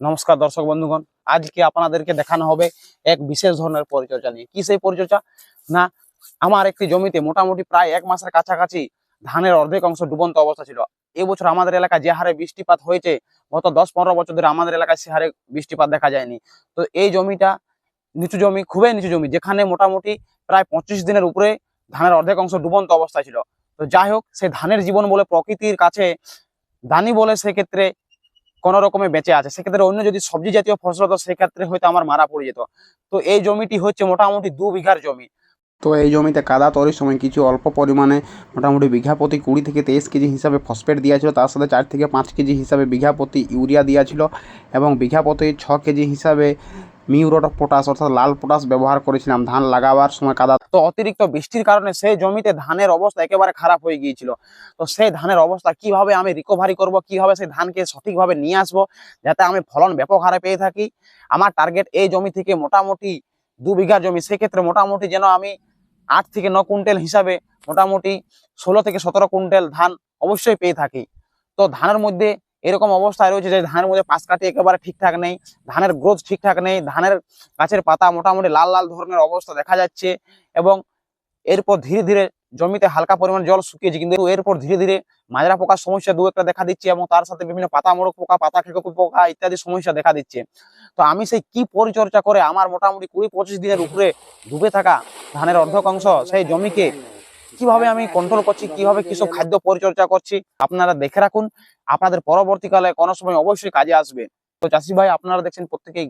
নমস্কার দর্শক বন্ধুগণ, আজকে আপনাদেরকে দেখানো হবে এক বিশেষ ধরনের পরিচর্যা নিয়ে। কি সেই পরিচর্যা? না, আমার একটি জমিতে মোটামুটি প্রায় এক মাসের কাছাকাছি ধানের অর্ধেক অংশ ডুবন্ত অবস্থা ছিল। এবছর আমাদের এলাকায় যে হারে বৃষ্টিপাত হয়েছে, গত দশ পনেরো বছর ধরে আমাদের এলাকায় সে হারে বৃষ্টিপাত দেখা যায়নি। তো এই জমিটা নিচু জমি, খুবই নিচু জমি, যেখানে মোটামুটি প্রায় পঁচিশ দিনের উপরে ধানের অর্ধেক অংশ ডুবন্ত অবস্থায় ছিল। তো যাই হোক সেই ধানের জীবন বলে প্রকৃতির কাছে দানি বলে সেক্ষেত্রে কোন রকমে বেঁচে আছে। সেক্ষেত্রে অন্য যদি সবজি জাতীয় ফসল হতো, সেক্ষেত্রে হয়তো আমার মারা পড়ে যেত। তো এই জমিটি হচ্ছে মোটামুটি দু বিঘার জমি। তো এই জমিতে কাদা তৈরির সময় কিছু অল্প পরিমাণে মোটামুটি বিঘা প্রতি কুড়ি থেকে তেইশ কেজি হিসাবে ফসফেট দেওয়া ছিল তার সাথে চার থেকে পাঁচ কেজি হিসাবে বিঘা প্রতি ইউরিয়া দেওয়া ছিল এবং বিঘা প্রতি ছ কেজি হিসাবে মিউরোট পটাশ অর্থাৎ লাল পটাশ ব্যবহার করেছিলাম, ধান লাগাবার সময় কাদা তো অতিরিক্ত বৃষ্টির কারণে সেই জমিতে ধানের অবস্থা একেবারে খারাপ হয়ে গিয়েছিল। তো সেই ধানের অবস্থা কীভাবে আমি রিকভারি করব, কীভাবে সেই ধানকে সঠিকভাবে নিয়ে আসব যাতে আমি ফলন ব্যাপক হারে পেয়ে থাকি? আমার টার্গেট এই জমি থেকে মোটামুটি দু বিঘা জমি, সেক্ষেত্রে মোটামুটি যেন আমি আট থেকে ন কুইন্টাল হিসাবে মোটামুটি ষোলো থেকে সতেরো কুইন্টাল ধান অবশ্যই পেয়ে থাকি। তো ধানের মধ্যে এরকম অবস্থায় রয়েছে যে ধানের মধ্যে পাশ কাটি একেবারে ঠিকঠাক নেই, ধানের গ্রোথ ঠিকঠাক নেই, ধানের গাছের পাতা মোটামুটি লাল লাল ধরনের অবস্থা দেখা যাচ্ছে এবং এরপর ধীরে ধীরে জমিতে হালকা পরিমাণ জল শুকিয়েছে। কিন্তু এরপর ধীরে ধীরে মাজরা পোকার সমস্যা দু একটা দেখা দিচ্ছে এবং তার সাথে বিভিন্ন পাতা মোড়ক পোকা, পাতা খেকো পোকা ইত্যাদি সমস্যা দেখা দিচ্ছে। তো আমি সেই কি পরিচর্যা করে আমার মোটামুটি কুড়ি পঁচিশ দিনের উপরে ডুবে থাকা ধানের অর্ধেক অংশ সেই জমিকে কীভাবে আমি কন্ট্রোল করছি, কীভাবে কিসব খাদ্য পরিচর্যা করছি, আপনারা দেখে রাখুন। আপনাদের পরবর্তীকালে কোনো সময় অবশ্যই কাজে আসবে। তো চাষি ভাই, আপনারা দেখছেন প্রত্যেকেই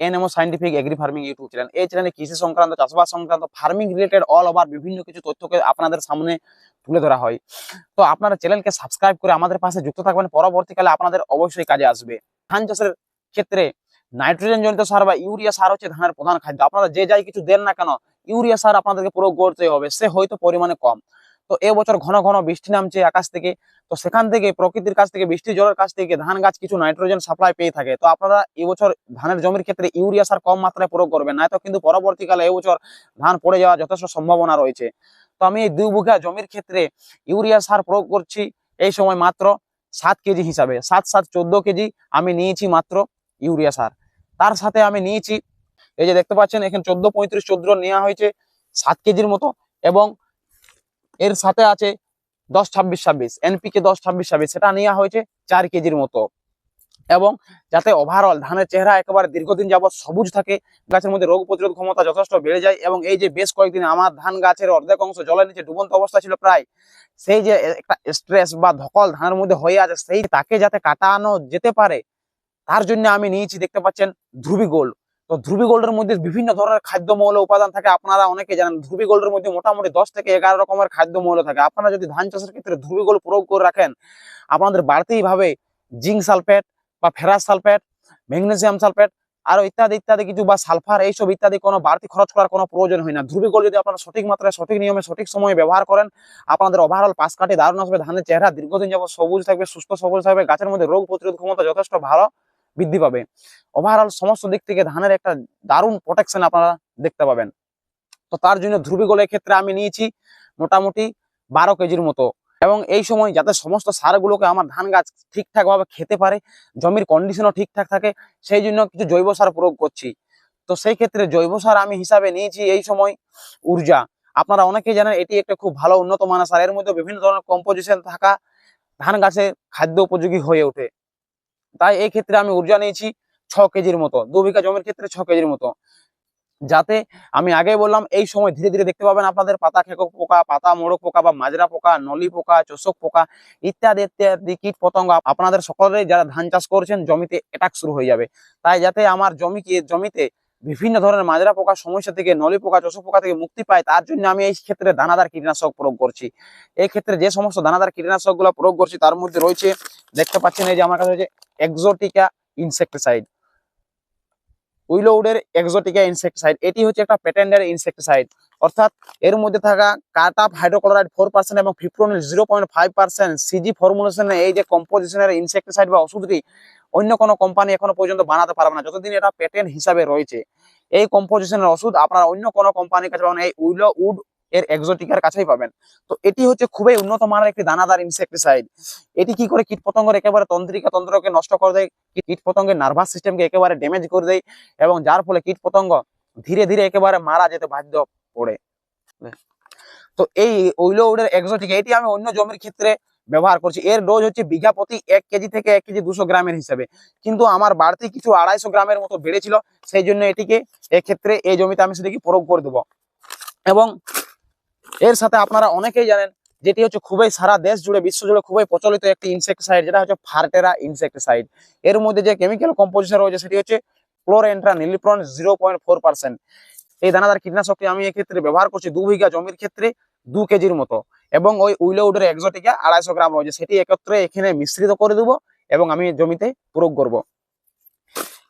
NMO scientific agri farming YouTube channel এই চ্যানেলে কৃষি সংক্রান্ত, চাষবাস সংক্রান্ত ফার্মিং রিলেটেড অল ওভার বিভিন্ন কিছু তথ্যকে আপনাদের সামনে তুলে ধরা হয়। তো আপনারা চ্যানেলকে সাবস্ক্রাইব করে আমাদের পাশে যুক্ত থাকবেন। পরবর্তীকালে আপনাদের অবশ্যই কাজে আসবে। ধান চাষের ক্ষেত্রে নাইট্রোজেন জনিত সার বা ইউরিয়া সার হচ্ছে ধানের প্রধান খাদ্য। আপনারা যে যাই কিছু দেন না কেন ইউরিয়া সার আপনাদেরকে প্রয়োগ করতে হবে, সে হয়তো পরিমাণে কম। তো এবছর ঘন ঘন বৃষ্টি নামছে আকাশ থেকে, তো সেখান থেকে, প্রকৃতির কাছ থেকে, বৃষ্টি জলের কাছ থেকে ধান গাছ কিছু নাইট্রোজেন সাপ্লাই পেয়ে থাকে। তো আপনারা এবছর ধানের জমির ক্ষেত্রে ইউরিয়া সার কম মাত্রায় প্রয়োগ করবেন না তো কিন্তু পরবর্তীকালে এবছর ধান পড়ে যাওয়ার যথেষ্ট সম্ভাবনা রয়েছে। তো আমি এই দুই বিঘা জমির ক্ষেত্রে ইউরিয়া সার প্রয়োগ করছি এই সময় মাত্র সাত কেজি হিসাবে, সাত সাত চোদ্দ কেজি আমি নিয়েছি মাত্র ইউরিয়া সার। তার সাথে আমি নিয়েছি এই যে দেখতে পাচ্ছেন, এখানে চোদ্দ পঁয়ত্রিশ চোদ্দ নেওয়া হয়েছে সাত কেজির মতো এবং এর সাথে আছে দশ ছাব্বিশ ছাব্বিশ এনপিকে দশ ছাব্বিশ ছাব্বিশ, সেটা নেওয়া হয়েছে চার কেজির মতো। এবং যাতে ওভারঅল ধানের চেহারা একেবারে দীর্ঘদিন যাবত সবুজ থাকে, গাছের মধ্যে রোগ প্রতিরোধ ক্ষমতা যথেষ্ট বেড়ে যায় এবং এই যে বেশ কয়েকদিন আমার ধান গাছের অর্ধেক অংশ জলের নিচে ডুবন্ত অবস্থা ছিল প্রায়, সেই যে একটা স্ট্রেস বা ধকল ধানের মধ্যে হয়ে আছে, সেই তাকে যাতে কাটানো যেতে পারে, তার জন্য আমি নিয়েছি, দেখতে পাচ্ছেন, ধ্রুবি গোল্ড। তো ধ্রুবি গোল্ডের মধ্যে বিভিন্ন ধরনের খাদ্য মৌল উপাদান থাকে। আপনারা অনেকে জানেন, ধ্রুবি গোল্ডের মধ্যে মোটামুটি দশ থেকে এগারো রকমের খাদ্য মৌল থাকে। আপনারা যদি ধান চাষের ক্ষেত্রে ধ্রুবি গোল্ড প্রয়োগ করে রাখেন, আপনাদের বাড়তেই ভাবে জিঙ্ক সালফেট বা ফেরাস সালফেট, ম্যাগনেসিয়াম সালফেট, আরও ইত্যাদি ইত্যাদি কিছু বা সালফার এইসব ইত্যাদি কোনো বাড়তি খরচ করার কোনো প্রয়োজন হয় না। ধ্রুবি গোল্ড যদি আপনারা সঠিক মাত্রায়, সঠিক নিয়মে, সঠিক সময়ে ব্যবহার করেন, আপনাদের ওভারঅল পাশ কাটে দারুণ আসবে। ধানের চেহারা দীর্ঘদিন যাবত সবুজ থাকবে, সুস্থ সবুজ থাকবে, গাছের মধ্যে রোগ প্রতিরোধ ক্ষমতা যথেষ্ট ভালো। বৃদ্ধি পাবে। ওভারঅল সমস্ত দিক থেকে ধানের একটা দারুণ প্রোটেকশন আপনারা দেখতে পাবেন। তো তার জন্য ধ্রুবী গোলের ক্ষেত্রে আমি নিয়েছি মোটামুটি বারো কেজির মতো। এবং এই সময় যাতে সমস্ত সারগুলোকে আমার ধান গাছ ঠিকঠাক ভাবে খেতে পারে, জমির কন্ডিশনও ঠিকঠাক থাকে, সেই জন্য কিছু জৈব সার প্রয়োগ করছি। তো সেই ক্ষেত্রে জৈব সার আমি হিসাবে নিয়েছি এই সময় ঊর্জা আপনারা অনেকেই জানেন এটি একটা খুব ভালো উন্নত মানের সার। এর মধ্যে বিভিন্ন ধরনের কম্পোজিশন থাকা ধান গাছের খাদ্য উপযোগী হয়ে ওঠে। তাই এই ক্ষেত্রে আমি ঊর্জা নিয়েছি ছ কেজির মতো, দু বিঘা জমির ক্ষেত্রে ছ কেজির মতো। যাতে আমি আগে বললাম, এই সময় ধীরে ধীরে দেখতে পাবেন আপনাদের পাতা খেকক পোকা, পাতা মোড়ক পোকা বা মাজরা পোকা, নলি পোকা, চোষক পোকা ইত্যাদি ইত্যাদি কীট পতঙ্গ আপনাদের সকলেই যারা ধান চাষ করছেন, জমিতে অ্যাটাক শুরু হয়ে যাবে। তাই যাতে আমার জমিকে, জমিতে বিভিন্ন ধরনের মাজরা পোকার সমস্যা থেকে, নলি পোকা, চোষক পোকা থেকে মুক্তি পায়, তার জন্য আমি এই ক্ষেত্রে দানাদার কীটনাশক প্রয়োগ করছি। এই ক্ষেত্রে যে সমস্ত দানাদার কীটনাশকগুলো প্রয়োগ করছি, তার মধ্যে রয়েছে দেখতে পাচ্ছেন এই যে আমার কাছে রয়েছে এক্সোটিকা ইনসেক্টিসাইড উইলোউডের এক্সোটিকা ইনসেক্টিসাইড এটি হচ্ছে একটা প্যাটেন্ডের ইনসেক্টিসাইড অর্থাৎ এর মধ্যে থাকা কাটাপ হাইড্রোক্লোরাইড ফোর পার্সেন্ট এবং fipronil zero point five percent CG ফর্মুলেশনের এই যে কম্পোজিশনের ইনসেক্টিসাইড বা ওষুধটি অন্য কোনো কোম্পানি এখনও পর্যন্ত বানাতে পারবে না। যতদিন এটা প্যাটেন্ট হিসাবে রয়েছে, এই কম্পোজিশনের ওষুধ আপনারা অন্য কোনো কোম্পানির কাছে এই উইলো উড এর এক্সোটিকার কাছেই পাবেন। তো এটি হচ্ছে খুবই উন্নত মানের একটি দানাদার ইনসেকটিসাইড এটি কি করে কীট পতঙ্গের একেবারে তন্ত্রিকা তন্ত্রকে নষ্ট করে দেয়? কীট পতঙ্গের নার্ভাস সিস্টেমকে একেবারে ড্যামেজ করে দেয় এবং যার ফলে কীট পতঙ্গ ধীরে ধীরে একেবারে মারা যেতে বাধ্য পড়ে তো এই ওইলোউডের এক্সোটিক এটি আমি অন্য জমির ক্ষেত্রে ব্যবহার করছি। এর ডোজ হচ্ছে বিঘা প্রতি এক কেজি থেকে এক কেজি দুশো গ্রামের হিসাবে। কিন্তু আমার বাড়তি কিছু আড়াইশো গ্রামের মতো বেড়েছিল, সেই জন্য এটিকে এক্ষেত্রে এই জমিতে আমি সেটিকে প্রয়োগ করে দেবো। এবং এর সাথে আপনারা অনেকেই জানেন, যেটি হচ্ছে খুবই সারা দেশ জুড়ে, বিশ্ব জুড়ে খুবই প্রচলিত একটি ইনসেক্টিসাইড যেটা হচ্ছে ফার্টেরা ইনসেক্টিসাইড এর মধ্যে যে কেমিক্যাল কম্পোজিশন রয়েছে, সেটি হচ্ছে chlorantraniliprole zero point four percent এই দানাদার কীটনাশকটি আমি এক্ষেত্রে ব্যবহার করছি দু বিঘা জমির ক্ষেত্রে দু কেজির মতো। এবং ওই উইলোউডের একজোটিকা আড়াইশো গ্রাম রয়েছে, সেটি একত্রে এখানে মিশ্রিত করে দেবো এবং আমি জমিতে প্রয়োগ করব।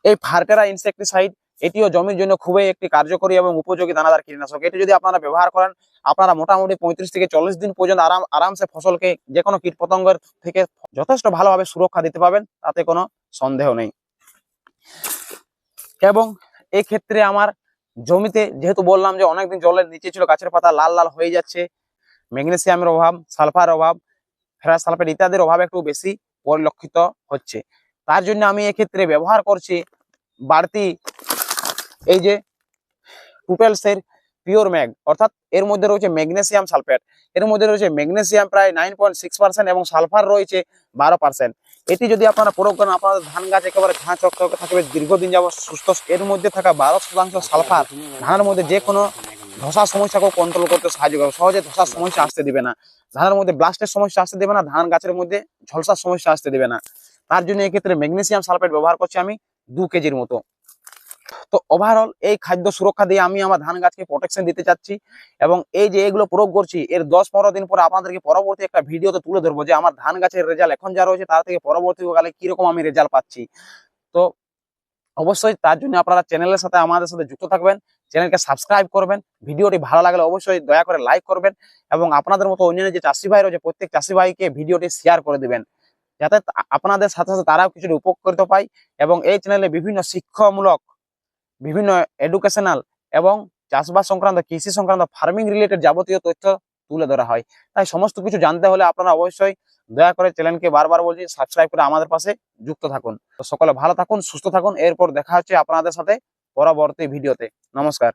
এই ফার্টেরা ইনসেক্টিসাইড এটিও জমির জন্য খুবই একটি কার্যকরী এবং উপযোগী দানাদার কীটনাশক। এটি যদি আপনারা ব্যবহার করেন, আপনারা মোটামুটি পঁয়ত্রিশ থেকে চল্লিশ দিন পর্যন্ত আরাম, আরামসে ফসলকে যে কোনো কীট পতঙ্গের থেকে যথেষ্ট ভালোভাবে সুরক্ষা দিতে পাবেন তাতে কোনো সন্দেহ নেই। এবং এই ক্ষেত্রে আমার জমিতে যেহেতু বললাম যে অনেকদিন জলের নিচে ছিল, গাছের পাতা লাল লাল হয়ে যাচ্ছে, ম্যাগনেসিয়ামের অভাব সালফার অভাব, ফেরাস সালফেট ইত্যাদির অভাব একটু বেশি পরিলক্ষিত হচ্ছে। তার জন্য আমি এক্ষেত্রে ব্যবহার করছি বাড়তি এই যে টুটেলসের পিওর ম্যাগ অর্থাৎ এর মধ্যে রয়েছে ম্যাগনেসিয়াম সালফেট এর মধ্যে রয়েছে ম্যাগনেসিয়াম প্রায় নাইন পয়েন্ট এবং সালফার রয়েছে বারো পার্সেন্ট এটি যদি আপনারা প্রয়োগ করেন, আপনাদের ধান গাছ একেবারে ঘাঁ চকচকে থাকবে, দীর্ঘদিন যাবত সুস্থ, এর মধ্যে থাকা বারো শতাংশ সালফার ধানের মধ্যে যে কোনো ধসার সমস্যাকেও কন্ট্রোল করতে সাহায্য করবে। সহজে ধসার সমস্যা আসতে দিবে না। ধানের মধ্যে ব্লাস্টের সমস্যা আসতে দেবে না, ধান গাছের মধ্যে ঝলসার সমস্যা আসতে দেবে না। তার জন্য এক্ষেত্রে ম্যাগনেসিয়াম সালফেট ব্যবহার করছি আমি দু কেজির মতো। তো ওভারঅল এই খাদ্য সুরক্ষা দিয়ে আমি আমার ধান গাছকে প্রোটেকশন দিতে চাচ্ছি এবং এই যে এগুলো প্রয়োগ করছি, এর দশ পনেরো দিন পরে আপনাদেরকে পরবর্তী একটা ভিডিওতে তুলে ধরবো যে আমার ধান গাছের রেজাল্ট এখন যা রয়েছে তার থেকে পরবর্তীকালে কীরকম আমি রেজাল্ট পাচ্ছি। তো অবশ্যই তার জন্য আপনারা চ্যানেলের সাথে আমাদের সাথে যুক্ত থাকবেন চ্যানেলকে সাবস্ক্রাইব করবেন, ভিডিওটি ভালো লাগলে অবশ্যই দয়া করে লাইক করবেন এবং আপনাদের মতো অন্যান্য যে চাষি ভাই রয়েছে, প্রত্যেক চাষি ভাইকে ভিডিওটি শেয়ার করে দেবেন। যাতে আপনাদের সাথে সাথে তারাও কিছুটা উপকৃত পায় এবং এই চ্যানেলে বিভিন্ন শিক্ষামূলক বিভিন্ন এডুকেশনাল এবং চাষবাস সংক্রান্ত, কৃষি সংক্রান্ত ফার্মিং রিলেটেড যাবতীয় তথ্য তুলে ধরা হয়। তাই সমস্ত কিছু জানতে হলে আপনারা অবশ্যই দয়া করে চ্যানেলকে বারবার বলছি সাবস্ক্রাইব করে আমাদের পাশে যুক্ত থাকুন। তো সকলে ভালো থাকুন, সুস্থ থাকুন। এরপর দেখা হচ্ছে আপনাদের সাথে পরবর্তী ভিডিওতে নমস্কার।